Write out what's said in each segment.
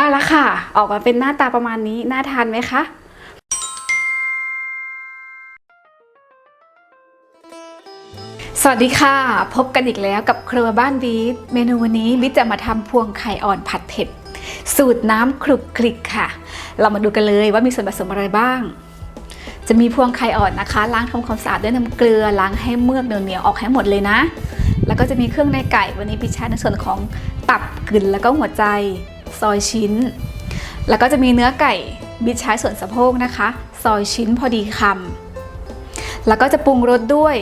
ได้แล้วค่ะ ออกมาเป็นหน้าตาประมาณนี้ น่าทานไหมคะสวัสดีค่ะ พบกันอีกแล้วกับครัวบ้านบีทเมนูวันนี้บิทจะมาทำพวงไข่อ่อนผัดเผ็ด สูตรน้ำคลุกคลิกค่ะ เรามาดูกันเลยว่ามีส่วนผสมอะไรบ้าง จะมีพวงไข่อ่อนนะคะ ล้างทำความสะอาดด้วยน้ำเกลือล้างให้เมือกเหนียวๆออกให้หมดเลยนะ แล้วก็จะมีเครื่องในไก่วันนี้พิชใช้ในส่วนของตับกึ่นแล้วก็หัวใจ ซอยชิ้น แล้วก็จะมีเนื้อไก่บิดใช้ส่วนสะโพกนะคะ ซอยชิ้นพอดีคำแล้วก็จะปรุงรสด้วย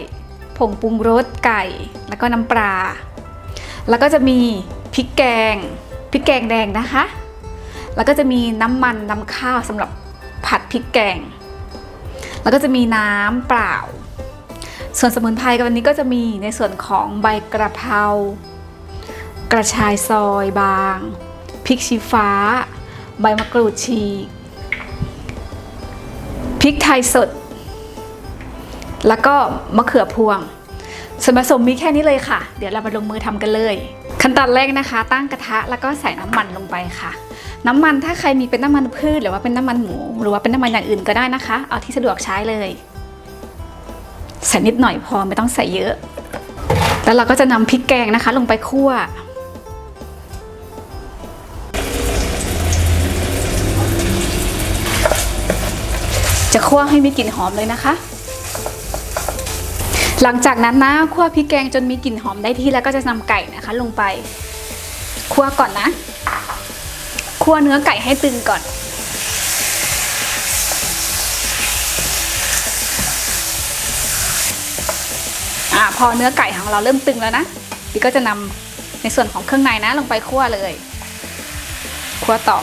ผงปรุงรสไก่ แล้วก็น้ำปลา แล้วก็จะมีพริกแกงพริกแกงแดงนะคะ แล้วก็จะมีน้ำมันน้ำข้าวสำหรับผัดพริกแกง แล้วก็จะมีน้ำเปล่า ส่วนสมุนไพรกับวันนี้ก็จะมีในส่วนของใบกระเพรากระชายซอยบาง พริกชี้ฟ้า ใบมะกรูดฉีกพริกไทยสด แล้วก็มะเขือพวง ส่วนผสมมีแค่นี้เลยค่ะ เดี๋ยวเรามาลงมือทำกันเลย ขั้นตอนแรกนะคะ ตั้งกระทะแล้วก็ใส่น้ำมันลงไปค่ะ น้ำมันถ้าใครมีเป็นน้ำมันพืชหรือว่าเป็นน้ำมันหมู หรือว่าเป็นน้ำมันอย่างอื่นก็ได้นะคะ เอาที่สะดวกใช้เลย ใส่นิดหน่อยพอไม่ต้องใส่เยอะ แล้วเราก็จะนำพริกแกงนะคะ ลงไปคั่ว จะคั่วให้มีกลิ่นหอมเลยนะคะ หลังจากนั้นนะคั่วพริกแกงจนมีกลิ่นหอมได้ที่แล้วก็จะนำไก่นะคะ ลงไปคั่วก่อนนะคั่วเนื้อไก่ให้ตึงก่อน อ่าพอเนื้อไก่ของเราเริ่มตึงแล้วนะพี่ก็จะนำในส่วนของเครื่องในนะ ลงไปคั่วเลย คั่วต่อ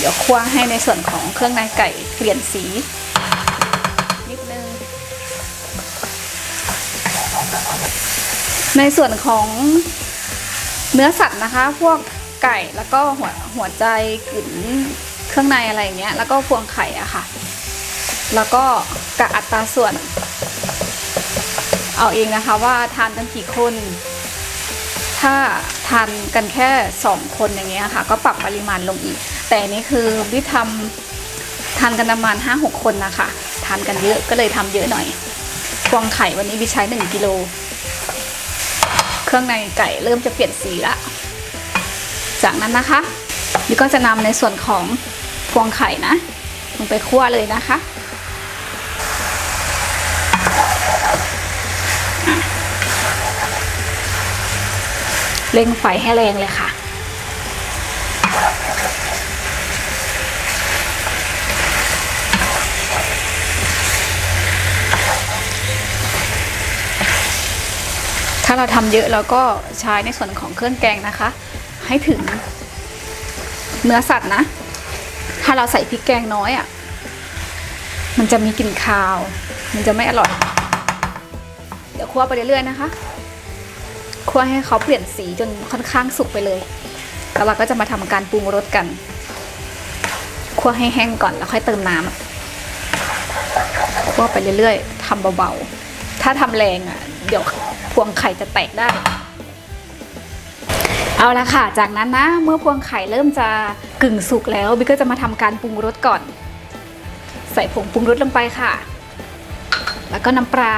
เดี๋ยวคั่วให้ในส่วนของเครื่องในไก่เปลี่ยนสีนิดนึง ในส่วนของเนื้อสัตว์นะคะ พวกไก่แล้วก็หัวหัวใจกลิ่นเครื่องในอะไรอย่างเงี้ย แล้วก็พวงไข่อะค่ะ แล้วก็กะอัตราส่วน เอาเองนะคะว่าทานกันกี่คนถ้าทานกันแค่สองคนอย่างเงี้ยค่ะ ก็ปรับปริมาณลงอีก แต่นนี้คือวิทำทานกันประมาณห้าหกคนนะคะ ทานกันเยอะก็เลยทำเยอะหน่อยพวงไข่วันนี้วิใช้หนึ่งกิโล เครื่องในไก่เริ่มจะเปลี่ยนสีละจากนั้นนะคะวิก็จะนำในส่วนของพวงไข่นะลงไปคั่วเลยนะคะเร่งไฟให้แรงเลยค่ะ ถ้าเราทำเยอะเราก็ใช้ในส่วนของเครื่องแกงนะคะ ให้ถึงเนื้อสัตว์นะ ถ้าเราใส่พริกแกงน้อยอะ่ะ มันจะมีกลิ่นคาว มันจะไม่อร่อย เดี๋ยวคั่วไปเรื่อยๆนะคะ คั่วให้เขาเปลี่ยนสีจนค่อนข้างสุกไปเลย แล้วเราก็จะมาทำการปรุงรสกัน คั่วให้แห้งก่อนแล้วค่อยเติมน้ำคั่วไปเรื่อยๆทำเบาๆ ถ้าทำแรงอะ เดี๋ยว พวงไข่จะแตกได้ เอาละค่ะ จากนั้นนะ เมื่อพวงไข่เริ่มจะกึ่งสุกแล้วบิ๊กก็จะมาทำการปรุงรสก่อน ใส่ผงปรุงรสลงไปค่ะ แล้วก็น้ำปลา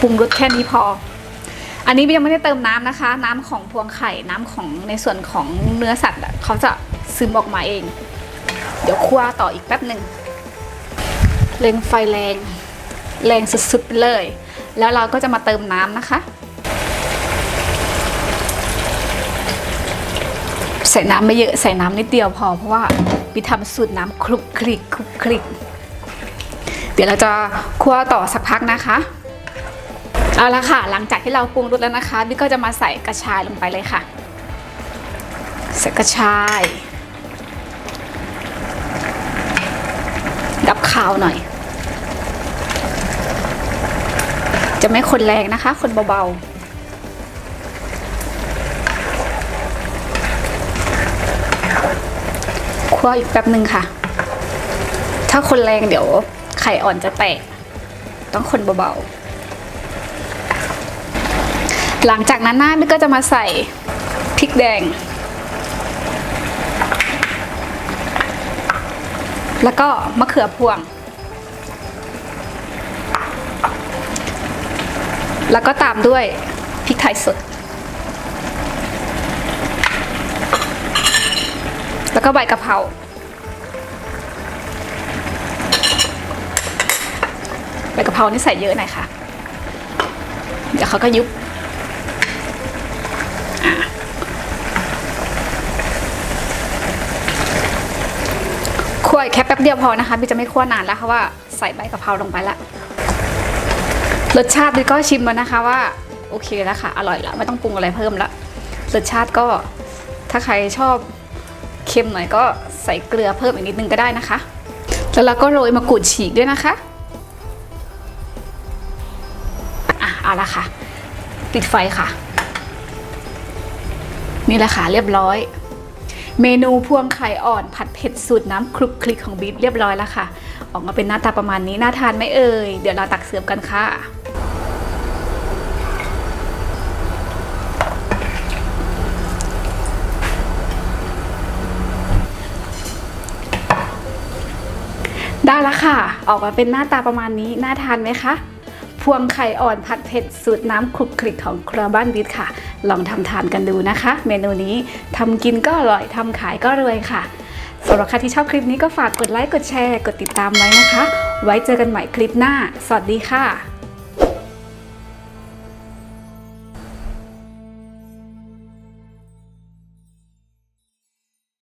ปรุงรสแค่นี้พอ อันนี้ยังไม่ได้เติมน้ำนะคะ น้ำของพวงไข่ น้ำของในส่วนของเนื้อสัตว์เขาจะซึมออกมาเอง เดี๋ยวคั่วต่ออีกแป๊บหนึ่งเร่งไฟแรง แรงสุดๆไปเลย แล้วเราก็จะมาเติมน้ำนะคะ ใส่น้ำไม่เยอะใส่น้ำนิดเดียวพอ เพราะว่าบิทำสูตรน้ำคลุกคลิกคลุกคลิก เดี๋ยวเราจะคั่วต่อสักพักนะคะเอาละค่ะ หลังจากที่เราปรุงรสแล้วนะคะบิ๊กก็จะมาใส่กระชายลงไปเลยค่ะ ใส่กระชาย ดับขาวหน่อย จะไม่คนแรงนะคะ คนเบาๆคั่วอีกแป๊บหนึ่งค่ะ ถ้าคนแรงเดี๋ยวไข่อ่อนจะแตก ต้องคนเบาๆ หลังจากนั้นหน้าบิ๊กก็จะมาใส่พริกแดง แล้วก็มะเขือพวง แล้วก็ตามด้วยพริกไทยสด แล้วก็ใบกะเพราใบกะเพรานี่ใส่เยอะหน่อยค่ะ เดี๋ยวเขาก็ยุบคั่วแค่แป๊บเดียวพอนะคะพี่จะไม่คั่วนานแล้วเพราะว่าใส่ใบกะเพราลงไปแล้ว รสชาติพี่ก็ชิมมานะคะว่าโอเคแล้วค่ะ อร่อยแล้วไม่ต้องปรุงอะไรเพิ่มละรสชาติก็ถ้าใครชอบเค็มหน่อยก็ใส่เกลือเพิ่มอีกนิดนึงก็ได้นะคะ แล้วเราก็โรยมะกรูดฉีกด้วยนะคะอะเอาละค่ะ ปิดไฟค่ะ นี่แหละค่ะเรียบร้อย เมนูพวงไข่อ่อนผัดเผ็ดสูตรน้ำคลุกคลิกของบีบเรียบร้อยแล้วค่ะ ออกมาเป็นหน้าตาประมาณนี้น่าทานไหมเอ่ยเดี๋ยวเราตักเสิร์ฟกันค่ะ ได้แล้วค่ะ ออกมาเป็นหน้าตาประมาณนี้ น่าทานไหมคะ พวงไข่อ่อนผัดเผ็ดสูตรน้ำคลุกคลิกของครัวบ้านวิทย์ค่ะ ลองทำทานกันดูนะคะ เมนูนี้ทำกินก็อร่อยทำขายก็รวยค่ะสำหรับใครที่ชอบคลิปนี้ก็ฝากกดไลค์ กดแชร์ กดติดตามไว้นะคะ ไว้เจอกันใหม่คลิปหน้า สวัสดีค่ะ